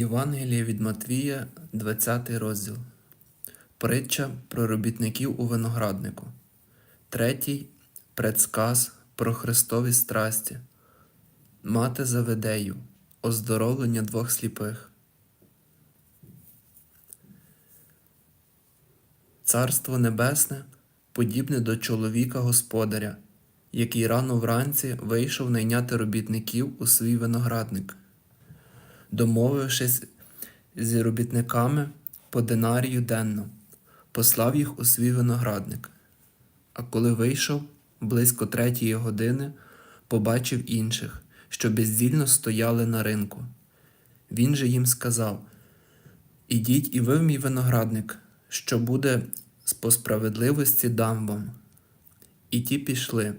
Євангеліє від Матвія, 20 розділ. Притча про робітників у винограднику. Третій предсказ про Христові страсті. Мати Заведею. Оздоровлення двох сліпих. Царство Небесне подібне до чоловіка господаря, який рано вранці вийшов найняти робітників у свій виноградник домовившись з робітниками по динарію денно, послав їх у свій виноградник. А коли вийшов близько третьої години, побачив інших, що бездільно стояли на ринку. Він же їм сказав: Ідіть і ви в мій виноградник, що буде по справедливості дам вам. І ті пішли.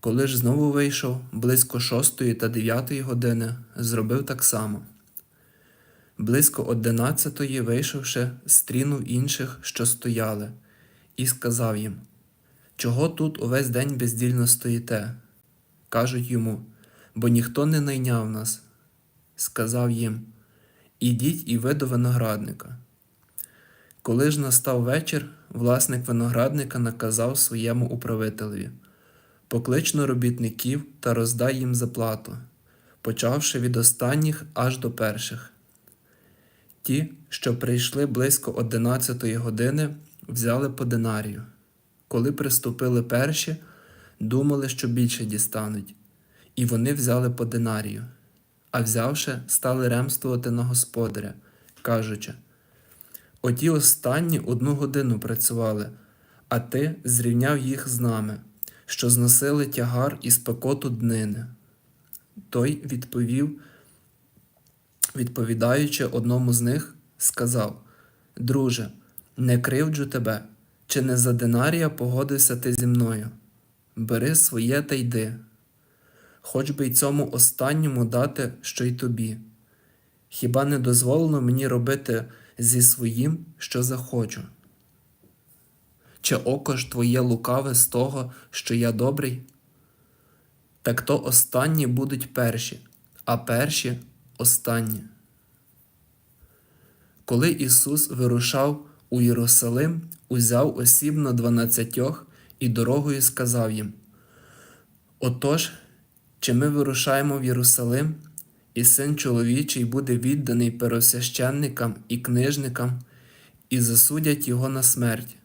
Коли ж знову вийшов близько шостої та дев'ятої години, зробив так само. Близько одинадцятої, вийшовши, стрінув інших, що стояли, і сказав їм: Чого тут увесь день бездільно стоїте? Кажуть йому, бо ніхто не найняв нас. Сказав їм: Ідіть і ви до виноградника. Коли ж настав вечір, власник виноградника наказав своєму управителеві поклично робітників та роздай їм заплату, почавши від останніх аж до перших. Ті, що прийшли близько одинадцятої години, взяли по динарію. Коли приступили перші, думали, що більше дістануть, і вони взяли по динарію, а взявши, стали ремствувати на господаря, кажучи: Оті останні одну годину працювали, а ти зрівняв їх з нами що зносили тягар і спекоту днини. Той відповів, відповідаючи одному з них, сказав: Друже, не кривджу тебе, чи не за динарія погодився ти зі мною? Бери своє та йди, хоч би й цьому останньому дати, що й тобі. Хіба не дозволено мені робити зі своїм, що захочу? Чи око ж твоє лукаве з того, що я добрий? Так то останні будуть перші, а перші останні. Коли Ісус вирушав у Єрусалим, узяв осібно дванадцятьох і дорогою сказав їм: Отож, чи ми вирушаємо в Єрусалим, і син чоловічий буде відданий первосвященникам і книжникам, і засудять його на смерть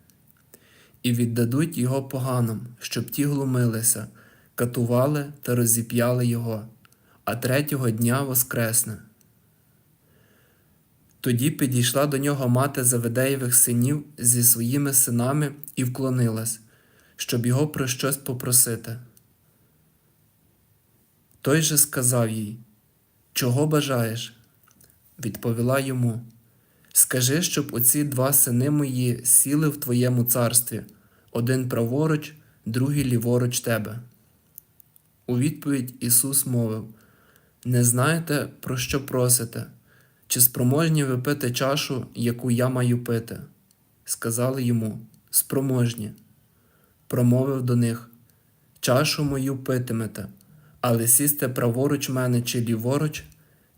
і віддадуть його поганам, щоб ті глумилися, катували та розіп'яли його, а третього дня воскресне. Тоді підійшла до нього мати Заведеєвих синів зі своїми синами і вклонилась, щоб його про щось попросити. Той же сказав їй, Чого бажаєш? Відповіла йому. Скажи, щоб оці два сини мої сіли в твоєму царстві, один праворуч, другий ліворуч тебе. У відповідь Ісус мовив: Не знаєте, про що просите, чи спроможні ви пити чашу, яку я маю пити? Сказали йому спроможні. Промовив до них Чашу мою питимете, але сісти праворуч мене чи ліворуч,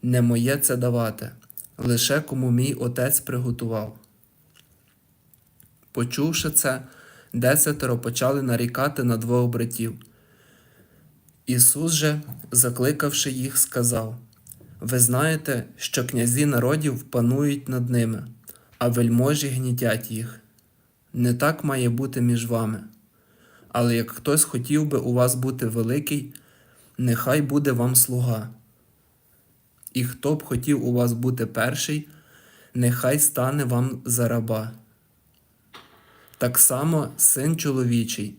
не моє це давати лише кому мій отець приготував. Почувши це, десятеро почали нарікати на двох братів. Ісус же, закликавши їх, сказав Ви знаєте, що князі народів панують над ними, а вельможі гнітять їх. Не так має бути між вами. Але як хтось хотів би у вас бути великий, нехай буде вам слуга і хто б хотів у вас бути перший, нехай стане вам за раба. Так само син чоловічий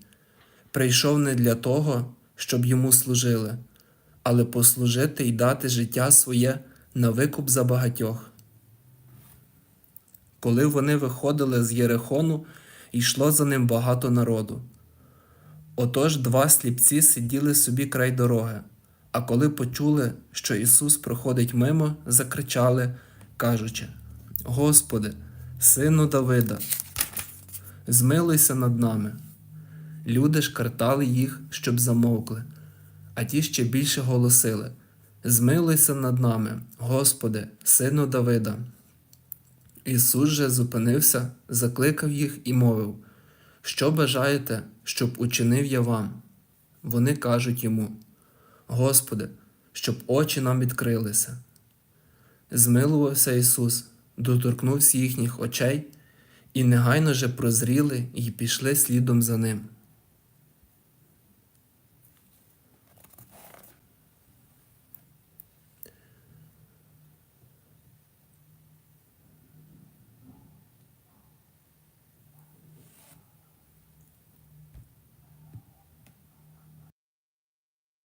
прийшов не для того, щоб йому служили, але послужити і дати життя своє на викуп за багатьох. Коли вони виходили з Єрихону, йшло за ним багато народу. Отож два сліпці сиділи собі край дороги. А коли почули, що Ісус проходить мимо, закричали, кажучи: Господи, Сину Давида, змилуйся над нами. Люди ж картали їх, щоб замовкли, а ті ще більше голосили: Змилуйся над нами, Господи, сину Давида. Ісус же зупинився, закликав їх і мовив: Що бажаєте, щоб учинив я вам? Вони кажуть йому: Господи, щоб очі нам відкрилися. Змилувався Ісус, доторкнувся їхніх очей, і негайно же прозріли й пішли слідом за ним.